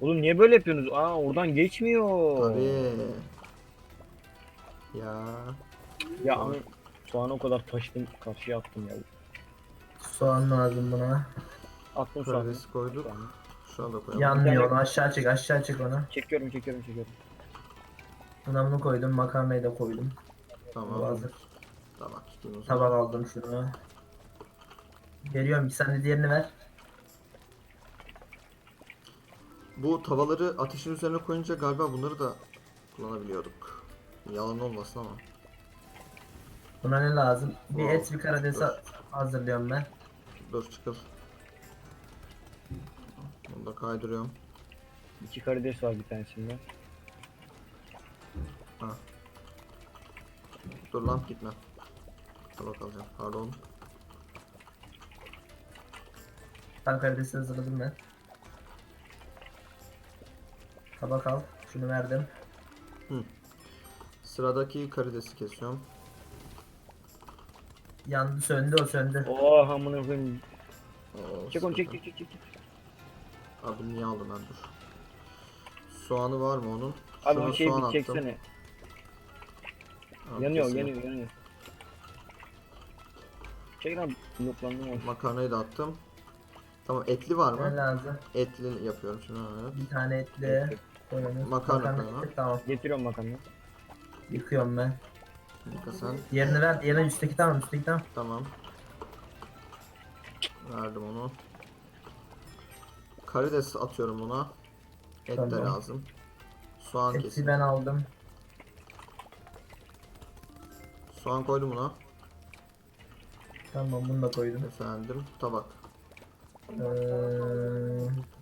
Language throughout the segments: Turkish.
Oğlum niye böyle yapıyorsunuz? Aa oradan geçmiyor. Tabii. Ya. Ya ama soğanı o kadar taşıdım karşıya attım ya. Soğan lazım buna. Attım soğanı. Karidesi koyduk. Soğanı. Şu anda koyalım. Yanmıyor onu aşağı çek aşağı çek onu. Çekiyorum çekiyorum çekiyorum. Buna bunu koydum makarnayı da koydum. Bu Tamam. hazır. Tabak o zaman. Tabak aldım şunu. Geliyorum sen de diğerini ver. Bu tavaları ateşin üzerine koyunca galiba bunları da kullanabiliyorduk. Yalan olmasın ama. Buna ne lazım? Bir Wow. et bir karides Dur. hazırlıyorum ben. Dur çıkıl. Bunu da kaydırıyorum. İki karides var bir tanesinde. Ha. Dur lan gitme. Tabak alacağım. Pardon. Ben karidesi hazırladım ben. Tabak al. Şunu verdim. Sıradaki karidesi kesiyorum. Yandı söndü o söndü. Oh amına koyayım. Oo, Çek onu çek sıkıntı. çek çek çek. çek. Abi niye aldım ben dur. Soğanı var mı onun? Abi Şuna bir şey soğan bir attım. çeksene. Abi Yanıyor kesin. yanıyor yanıyor. Çek lan bloklandım o. Makarnayı da attım. Tamam etli var Ne mı? lazım? Etli yapıyorum şimdi. Evet. Bir tane etli. Koy Makarna Tamam. Getiriyorum makarnayı. Yıkıyorum ben. Yıka sen. Diğerini ver. Diğerini üstteki tamam üstteki tamam. Tamam. Verdim onu. Karides atıyorum buna. Et de Tamam. lazım. Soğan kesin. ben aldım. Soğan koydum buna. Tamam bunu da koydum. Efendim tabak. Ee,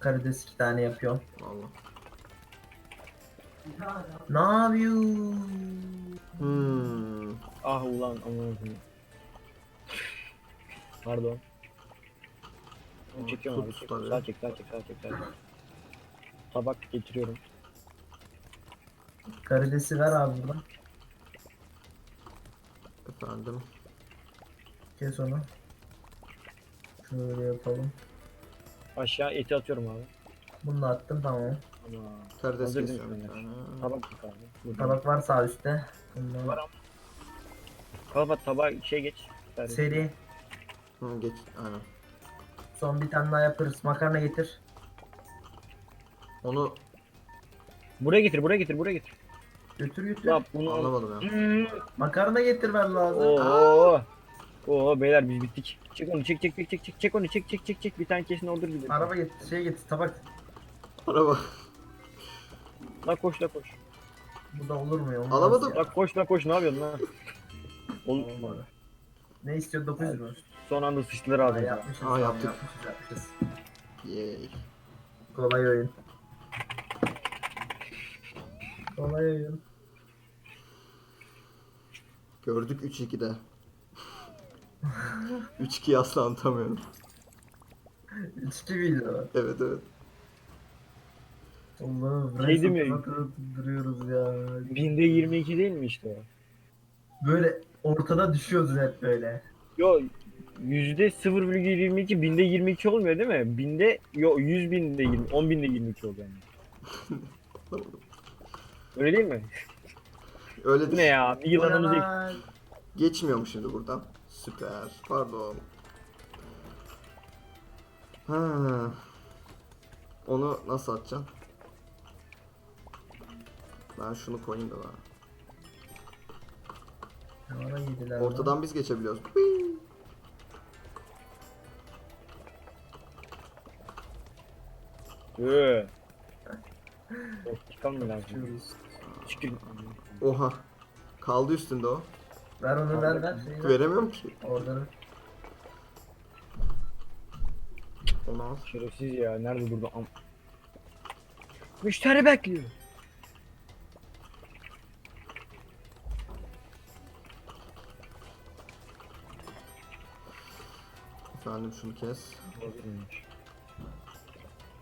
karides iki tane yapıyorum. Vallahi. Ne yapıyorsun? Hmm. Ah ulan koyayım. Pardon. Aa, Çekiyorum abi. tut çekiyorum. tabii. Sağ çek sağ çek sağ çek sağ çek. Tabak getiriyorum. Karidesi ver abi buradan. Efendim. Kes onu. Şöyle yapalım. Aşağı eti atıyorum abi. Bunu da attım tamam. Ama Karides Hazır kesiyorum bir değil mi? tane. tabak yok abi. Burada. Tabak var sağ üstte. Bundan Var Kapat şey geç. Servis. Seri. Hı, geç. Aynen. Son bir tane daha yaparız. Makarna getir. Onu Buraya getir buraya getir buraya getir. Götür götür. Yap bunu al. anlamadım ya. Hmm. Makarna getirmen lazım. Oo. Oo beyler biz bittik. Çek onu çek çek çek çek çek çek onu çek çek çek çek bir tane kesin order gidelim. Araba getir. Şey getir. Tabak. Araba. La koş la koş. Bu da olur mu ya? Olmaz Alamadım. ya. La koş la koş ne yapıyorsun lan? Ol Olmadı. Ne istiyor 900 mü? Son anda sıçtılar Aa, abi. yapmışız. Aa, yaptık. Yapmışız yapmışız. Yay. Kolay oyun. Kolay oyun. Gördük 3-2'de. 3-2'yi asla anlatamıyorum. 3-2 miydi o? Evet evet. Allah'ım. Şey rahat rahat duruyoruz ya. Binde 22 değil mi işte o? Böyle ortada düşüyoruz hep böyle. Yo yüzde 0,22 binde 22 olmuyor değil mi? Binde yo 100 binde 20 10 binde 22 oluyor yani. Öyle değil mi? Öyle Bu ne değil. ya? Bir yılanımız ek. Ulan. Geçmiyor mu şimdi buradan? Süper. Pardon. Ha. Onu nasıl atacağım? Ben şunu koyayım da. Ne ara yediler lan? Ortadan biz geçebiliyoruz. Hıi. Ee. Çıkan mı lazım? Düşüyoruz. Çıkın. Oha. Kaldı üstünde o. Ver onu ver ver. Şeyi ver. Veremiyorum ki. Orada. Onu al. Şerefsiz ya. Nerede durdu? Am Müşteri bekliyor. Efendim şunu kes.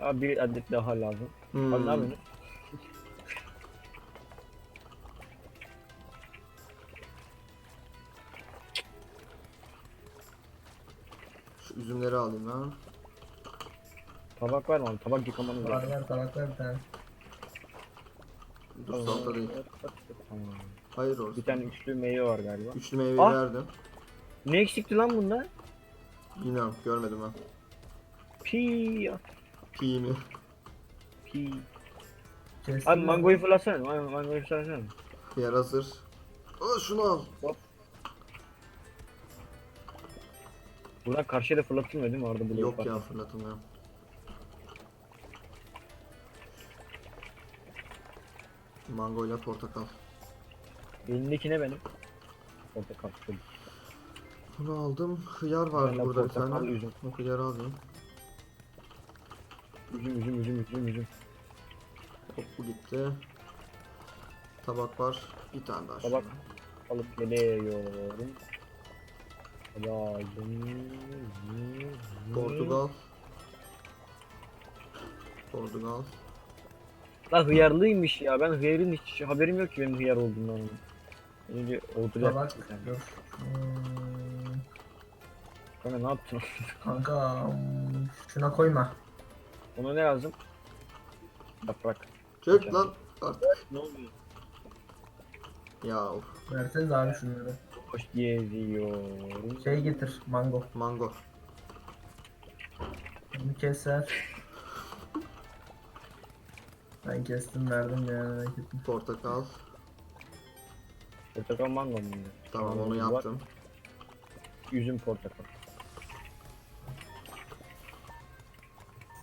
Abi bir adet daha lazım. Hmm. Abi ne yapıyorsun? Şu üzümleri alayım ben. Tabak var mı abi? Tabak yıkamanız Var lazım. var tabaklar bir tane. Dur salata değil. Tamam. Hayır olsun. Bir tane üçlü meyve var galiba. Üçlü meyveyi Ah! verdim. Ne eksikti lan bunda? Bilmiyorum görmedim ben. Pi ya. Pi mi? Pi. Kestim Abi mangoyu fırlatsana. Man- Mangoyu fırlatsana. Yer hazır. Aa, şunu al. Buradan karşıya da fırlatılmıyor değil mi? Orada blok Yok ya fırlatılmıyor. Mango ile portakal. Elindeki ne benim? Portakal. tabii. Bunu aldım. Hıyar var Bende burada bir portakal, tane. üzüm. Hıyarı alayım. Üzüm üzüm üzüm üzüm üzüm. Hop bu gitti. Tabak var. Bir tane daha. Tabak şöyle. alıp geliyorum. Aldım. Portugal. Portugal. La hıyarlıymış ya. Ben hıyarın hiç haberim yok ki benim hıyar olduğundan. Önce ortaya Tabak. Hmm, Kanka ne yaptın? kanka şuna koyma. Ona ne lazım? Yaprak. Çök lan. Artık. Ne oluyor? Ya of. Verseniz abi şunları. Hoş geziyorum. Şey getir mango. Mango. Bunu keser. Ben kestim verdim ya. merak etme. Portakal. Portakal mango mu? Tamam onu yaptım. Üzüm portakal.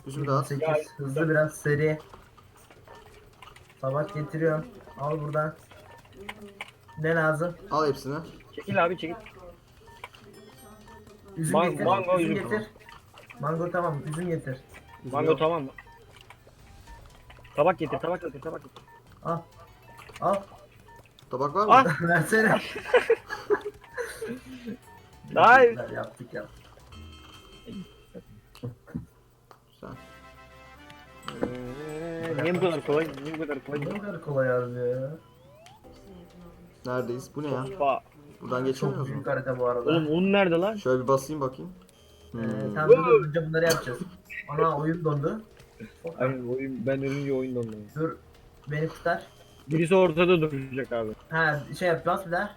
De at. 28. Hızlı biraz seri. Tabak getiriyorum. Al buradan. Ne lazım? Al hepsini. Çekil abi çekil. Üzüm Man- getir. mango, üzüm üzüm. getir. Mango tamam. Üzüm getir. Üzüm Mango yok. tamam mı? Tabak getir, tabak getir, tabak getir. Al. Al. Tabak var mı? Ah! Versene. Ay. Yaptık yaptık. Niye bu kadar kolay? Niye bu kadar kolay? Ne kadar kolay abi ya. Neredeyiz? Bu ne ya? Hoppa. Buradan Çok geçemiyoruz büyük mu? harita bu arada. Oğlum un nerede lan? Şöyle bir basayım bakayım. Ee, Hmm. tamam dur önce bunları yapacağız. Ana oyun dondu. Aynen oyun, ben ölünce oyun dondu. Dur. Beni tutar. Birisi ortada duracak abi. Ha şey yap bas bir daha.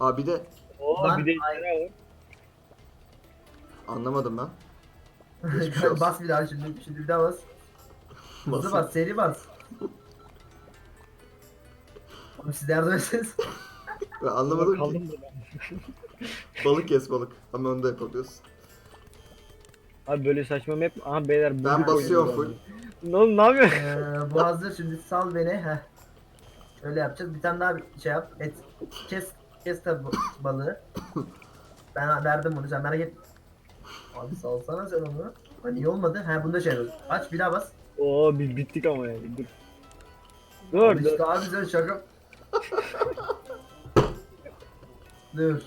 Aa bir de Oo Lan, bir de ay. anlamadım ben. Geçmiş olsun. bas bir daha şimdi. Şimdi bir daha bas. Hızlı bas seri bas. Oğlum siz de yardım etseniz. Ben anlamadım ki. Kaldım burada. Balık kes balık. Ama onu da yapabiliyorsun. Abi böyle saçma map. Aha beyler. Ben bulduk basıyorum full. Ne oğlum ne yapıyorsun? Ee, bu hazır şimdi sal beni. Heh. Öyle yapacağız. Bir tane daha bir şey yap. Et. Kes. Kes tabi balığı. Ben verdim bunu sen merak et. Abi salsana sen onu. Ha niye olmadı? Ha bunda şey yapıyoruz. Aç bir daha bas. Oo biz bittik ama yani. Dur. Dur Abi dur. işte abi sen şaka. Dur.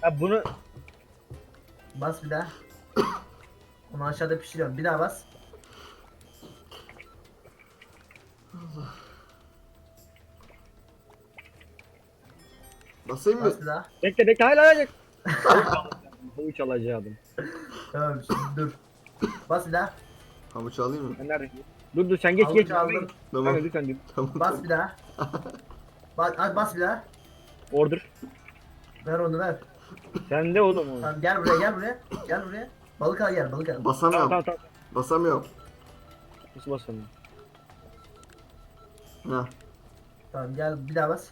Ha bunu Bas bir daha. Onu aşağıda pişiriyorum. Bir daha bas. Basayım mı? Bas bir daha. bekle bekle hala hala. Havuç alacaktım. Tamam şimdi dur. Bas bir daha. Havuç alayım mı? Ben neredeyim? Dur dur sen geç Havuç geç. aldım. Tamam. Kanka lütfen dur. Tamam. Bas bir daha. Bas, hadi bas bir daha. Order. Ver onu ver. Sen de oğlum o. Tamam gel buraya gel buraya. Gel buraya. Balık al gel balık al. Tamam Basamıyorum. tamam tamam. Basamıyorum. Nasıl basalım? Ha. Tamam gel bir daha bas.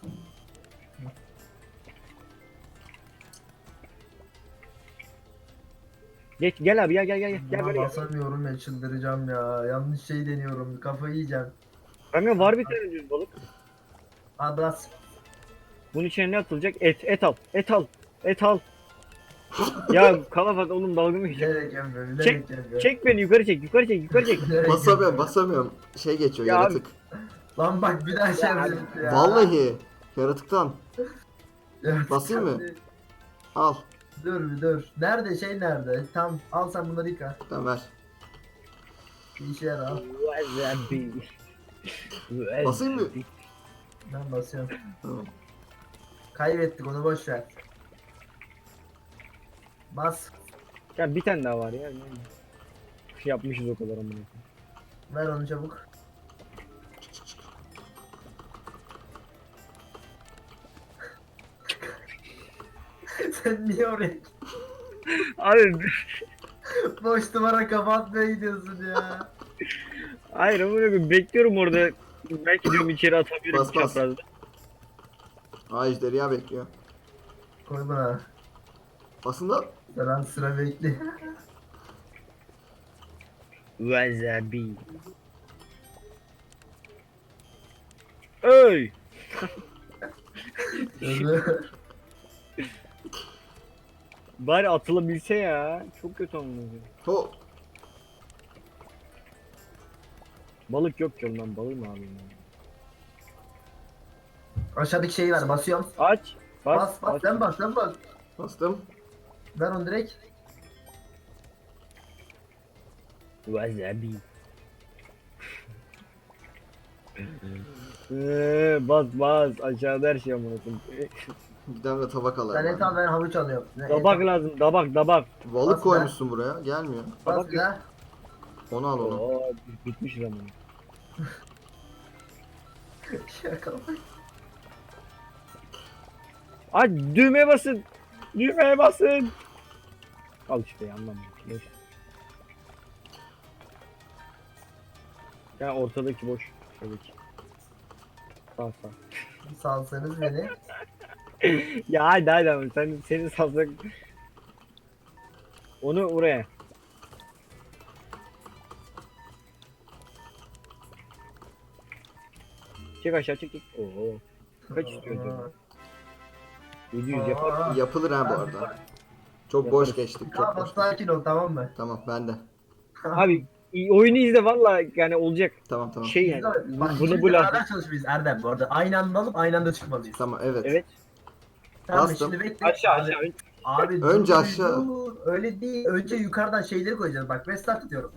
Geç gel abi gel gel gel. Gel gel. basamıyorum ya çıldıracağım ya. Yanlış şey deniyorum. Kafayı yiyeceğim. Kanka var bir tane düz balık. Al bas. Bunun içine ne atılacak? Et. Et al. Et al. Et al. ya kalafat oğlum dalga mı geçiyor? Bilerek yapmıyor. Bilerek Çek. Çek beni yukarı çek yukarı çek yukarı çek. Bilerek Basamıyorum basamıyorum. Şey geçiyor Ya yaratık. Lan bak bir daha şey Ya, ya. Vallahi. Yaratıktan. Basayım mı? Al. Dur bir dur. Nerede şey nerede? Tam al sen bunları yıka. Tamam ver. Bir işe yarar. Basayım mı? Ben basıyorum. Tamam. Kaybettik onu boş ver. Bas. Ya bir tane daha var ya. Yapmışız o kadar amına. koyayım. Ver onu çabuk. Sen niye oraya Abi boş duvara kapatmaya gidiyorsun ya? hayır amına koyayım bekliyorum orada. Belki diyorum içeri atabilirim Bas, bas. çaprazda. Aa ejderha bekliyor. Koy bana. Aslında Sıran sıra bekle. Wasabi. Öy! Bari atılabilse ya. Çok kötü amına koyayım. ho Balık yok ki ondan balık mı abi? Aşağıdaki şeyi ver basıyorum. Aç. Bas Bas bas sen bas sen bas. bastım. Ver onu direkt. Wasabi. Eee, bas bas aşağıda her şey amına koyayım. Bir tane de tabak Sen alayım. et al ben havuç alıyorum. Ne, et Dabak al. lazım dabak dabak. Balık Bas koymuşsun buraya. Gelmiyor. Bas daha. Onu al onu. Oo bitmiş zaman. Şaka. Aç düğmeye basın. Düğmeye basın. Al işte anlamıyorum. Boş. Ya ortadaki boş. Şuradaki. Sağ sağ. Salsanız beni. ya hadi hadi ama sen seni salsak. Onu oraya. Çek aşağı çek çek. Oo. Kaç istiyorsun? 700 yapar. Aa. Yapılır ha bu arada. Çok boş geçtik. Çok Tamam boş. sakin ol tamam mı? Tamam ben de. Abi i- oyunu izle valla yani olacak Tamam tamam. şey yani. Bak, Bunu bunu bu beraber çalışmalıyız Erdem bu arada. Aynı anda alıp aynı anda çıkmalıyız. Tamam evet. Evet. Tamam? Bastım. şimdi bekle. Aşağı Abi- aşağı. Abi Önce dur, aşağı. dur. Öyle değil. Önce yukarıdan şeyleri koyacağız. Bak restart diyorum.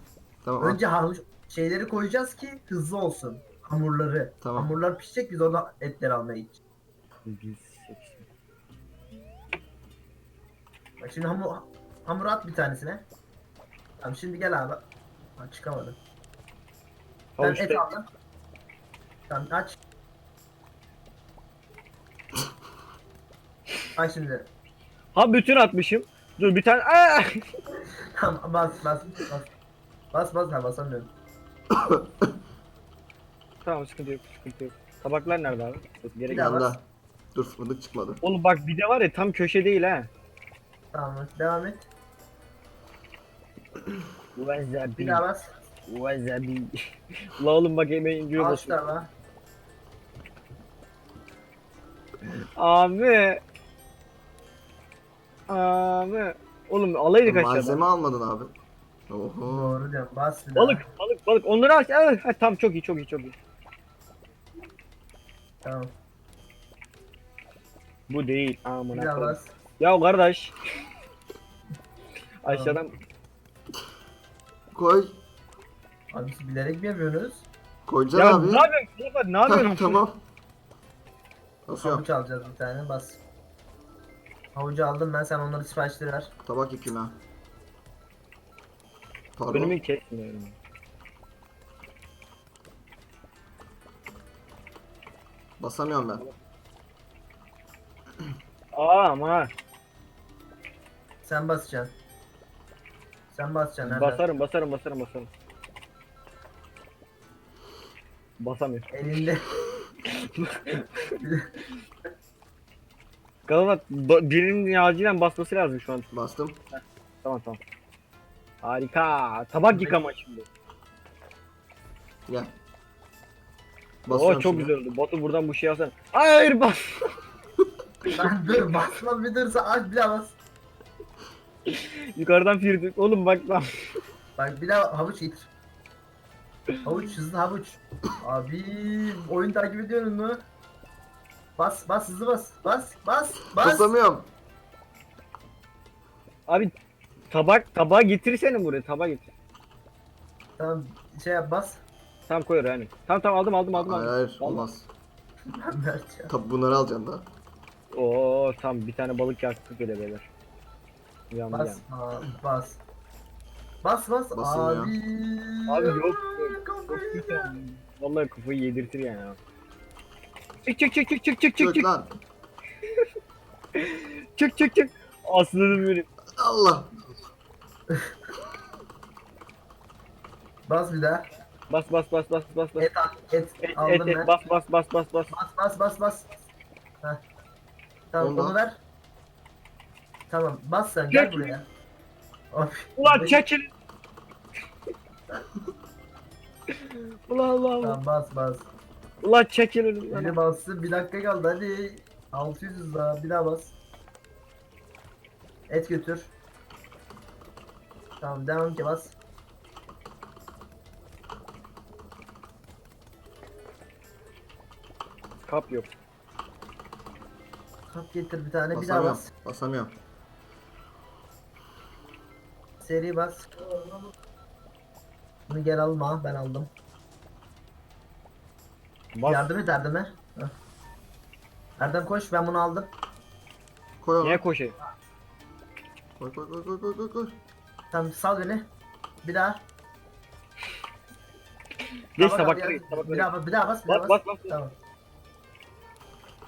Tamam. Önce havuç şeyleri koyacağız ki hızlı olsun. Hamurları. Tamam. Hamurlar pişecek biz orada etleri almaya gideceğiz. Bak şimdi hamur, hamur at bir tanesine. Tamam şimdi gel abi. Ha, çıkamadım. Ben et aldım. Tamam aç. Bak şimdi. Ha bütün atmışım. Dur bir tane. Aa! Tamam bas bas bas. Bas bas ha basamıyorum. Tamam sıkıntı yok sıkıntı yok. Tabaklar nerede abi? Dur, Gerek Bir daha yok. bas. Yanda. Dur fındık çıkmadı. Oğlum bak bir de var ya tam köşe değil ha. Tamam devam et. Bir Wasabi. daha bas. Wasabi. La oğlum bak yemeğin diyor Al şu tarafa. Abi. Abi. Oğlum alaydık Malzeme aşağıdan. almadın abi. Oho. Doğru diyorum. Bas bir. Balık balık balık. Onları al. Evet, ha, tamam çok iyi çok iyi çok iyi. Tamam. Bu değil. Bir Amına daha koyayım. bas. Ya kardeş. Aşağıdan Koy. Abi siz bilerek mi yapıyorsunuz? Koyacaksın ya abi. ne yapıyorsun? Ne Hah, yapıyorsun? tamam. Basıyorum. Havuç alacağız bir tane bas. Havucu aldım ben sen onları siparişleri ver. Tabak yapayım ha. Pardon. Önümü kesmiyorum. Basamıyorum ben. Aa ama Sen basacaksın. Sen basacaksın nereden? basarım basarım basarım basarım. Basamıyor. Elinde. Galata ba- birinin acilen basması lazım şu an. Bastım. Tamam tamam. Harika. Tabak yıkama şimdi. Gel. Oo Basıyorum çok şimdi. güzel oldu. Batu buradan bu şeyi alsana. Hayır bas. Lan dur basma bir dursa aç bir daha bas. Yukarıdan firdi. Oğlum bak lan. Bak bir daha havuç getir. Havuç hızlı havuç. Abi oyun takip ediyorsun mu? Bas bas hızlı bas. Bas bas bas. Basamıyorum. Abi tabak tabağı getirsene buraya. Tabağı getir. Tamam şey yap bas. Tamam koy oraya hani. Tamam tamam aldım aldım aldım. Hayır aldım. hayır olmaz. Ben vereceğim. Tabi bunları alacaksın da. Oo tamam bir tane balık yaktık öyle beyler. Yandı Bas, yani. aa, bas. Bas bas Basılmıyor. abi. Abi yok. Yiyeceğim. kötü yani. Vallahi kafayı yedirtir yani. abi. Çık çık çık çık çık çık çık Çık çık lan. çık çık çık. Aslanım benim. Allah. Bas bir daha. Bas bas bas bas bas bas. Et at, et, Et aldım et ben. et bas bas bas bas bas. Bas bas bas bas. Heh. Tamam Ondan. onu ver. Tamam bas sen gel Çek. buraya. Of. Ulan çekil. Ulan Allah Allah. Tamam bas bas. Ulan çekil Biri önümden. bastı bir dakika kaldı hadi. 600 daha bir daha bas. Et götür. Tamam devam ki bas. Kap yok. Kap getir bir tane bir daha Basamıyorum. bas. Basamıyorum. Seri bas. Bunu gel alma ben aldım. Bas. Yardım et Erdem'e. Heh. Erdem koş ben bunu aldım. Koy. Niye koşayım? Koy koy koy koy koy koy koy. Tamam sal beni. Bir daha. Geç Tabak ya. geç Bir daha bas, bir daha bas, bir daha Bas bas. bas bas. Tamam.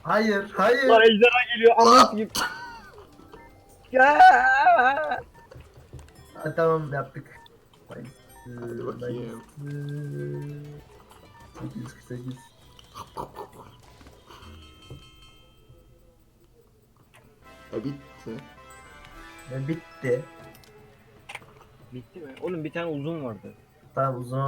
Hayır, hayır. Ulan ejderha geliyor. Anlat gibi. Ya. Ha, tamam yaptık. Hadi bakayım. 848. E bitti. Ve bitti. Bitti mi? Oğlum bir tane uzun vardı. Tamam uzun